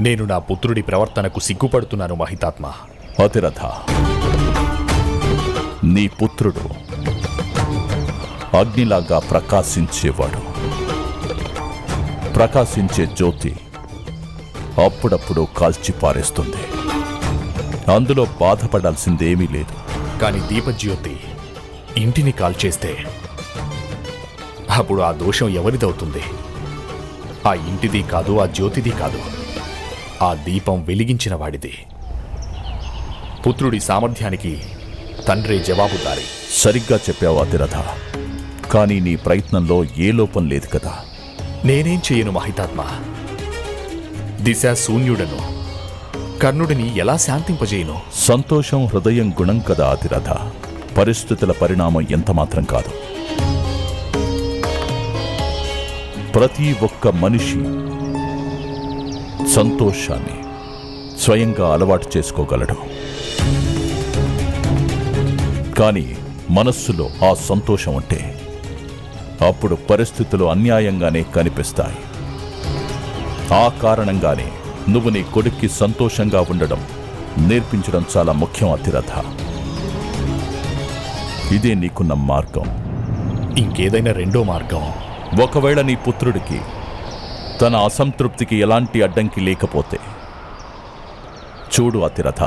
నేను నా పుత్రుడి ప్రవర్తనకు సిగ్గుపడుతున్నాను మహితాత్మ. అతిరథ నీ పుత్రుడు అగ్నిలాగా ప్రకాశించేవాడు. ప్రకాశించే జ్యోతి అప్పుడప్పుడు కాల్చి పారేస్తుంది అందులో బాధపడాల్సిందేమీ లేదు. కానీ దీపజ్యోతి ఇంటిని కాల్చేస్తే అప్పుడు ఆ దోషం ఎవరిదవుతుంది? ఆ ఇంటిది కాదు ఆ జ్యోతిది కాదు. ఆ దీపం వెలిగించిన వాడిది. పుత్రుడి సామర్థ్యానికి తండ్రే జవాబుదారి సరిగ్గా చెప్పావు అతిరథ. కానీ నీ ప్రయత్నంలో ఏ లోపం లేదు కదా. నేనేం చేయను మహితాత్మ. దిశ శూన్యుడను కర్ణుడిని ఎలా శాంతింపజేయను? సంతోషం హృదయం గుణం కదా అతిరథ. పరిస్థితుల పరిణామం ఎంత మాత్రం కాదు. ప్రతి ఒక్క మనిషి సంతోషాన్ని స్వయంగా అలవాటు చేసుకోగలడు. కానీ మనస్సులో ఆ సంతోషం ఉంటే అప్పుడు పరిస్థితులు అన్యాయంగానే కనిపిస్తాయి. ఆ కారణంగానే నువ్వు నీ కొడుక్కి సంతోషంగా ఉండడం నేర్పించడం చాలా ముఖ్యం అతిరథ. ఇదే నీకున్న మార్గం. ఇంకేదైనా రెండో మార్గం. ఒకవేళ నీ పుత్రుడికి తన అసంతృప్తికి ఎలాంటి అడ్డంకి లేకపోతే. చూడు అతిరథ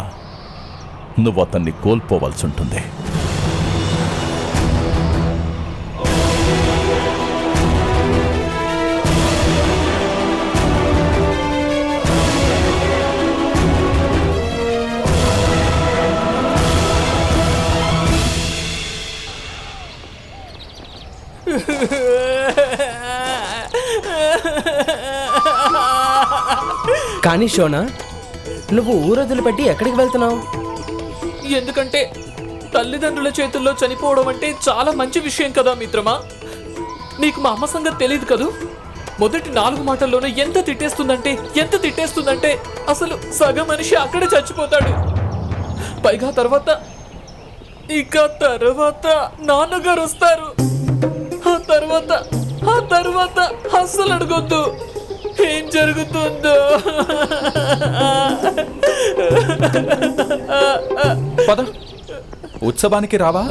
నువ్వు అతన్ని కోల్పోవలసి ఉంటుంది కానీ షోనా నువ్వు ఊరొదిలి పెట్టి ఎక్కడికి వెళ్తున్నావు? ఎందుకంటే తల్లిదండ్రుల చేతుల్లో చనిపోవడం అంటే చాలా మంచి విషయం కదా మిత్రమా? నీకు మా అమ్మ సంగతి తెలియదు కదూ? మొదటి నాలుగు మాటల్లోనే ఎంత తిట్టేస్తుందంటే ఎంత తిట్టేస్తుందంటే అసలు సగం మనిషి అక్కడే చచ్చిపోతాడు. పైగా తర్వాత ఇక తర్వాత నాన్నగారు వస్తారు. ఆ తర్వాత ఆ తర్వాత అస్సలు అడగొద్దు. ఏం జరుగుతుందో? పద. ఉత్సవానికి రావా?